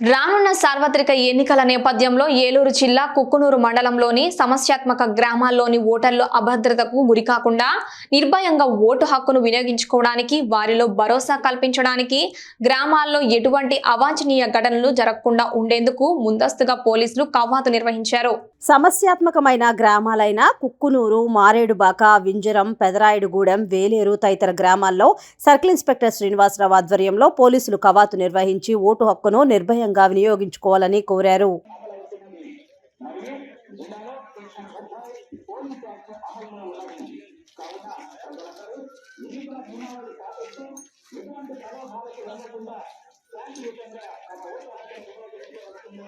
రానున్న సార్వత్రిక ఎన్నికల నేపథ్యంలో ఏలూరు జిల్లా కుక్కునూరు మండలంలోని సమస్యాత్మక గ్రామాల్లోని ఓటర్లు అభద్రతకు గురికాకుండా నిర్భయంగా ఓటు హక్కును వినియోగించుకోవడానికి వారిలో భరోసా కల్పించడానికి గ్రామాల్లో ఎటువంటి అవాంఛనీయ ఘటనలు జరగకుండా ఉండేందుకు ముందస్తుగా పోలీసులు కవాతు నిర్వహించారు. సమస్యాత్మకమైన గ్రామాలైన కుక్కునూరు మారేడుబాక వింజరం పెదరాయుడుగూడెం వేలేరు తదితర గ్రామాల్లో సర్కిల్ ఇన్స్పెక్టర్ శ్రీనివాసరావు ఆధ్వర్యంలో పోలీసులు కవాతు నిర్వహించి ఓటు హక్కును నిర్భయంగా వినియోగించుకోవాలని కోరారు. ఎటువంటి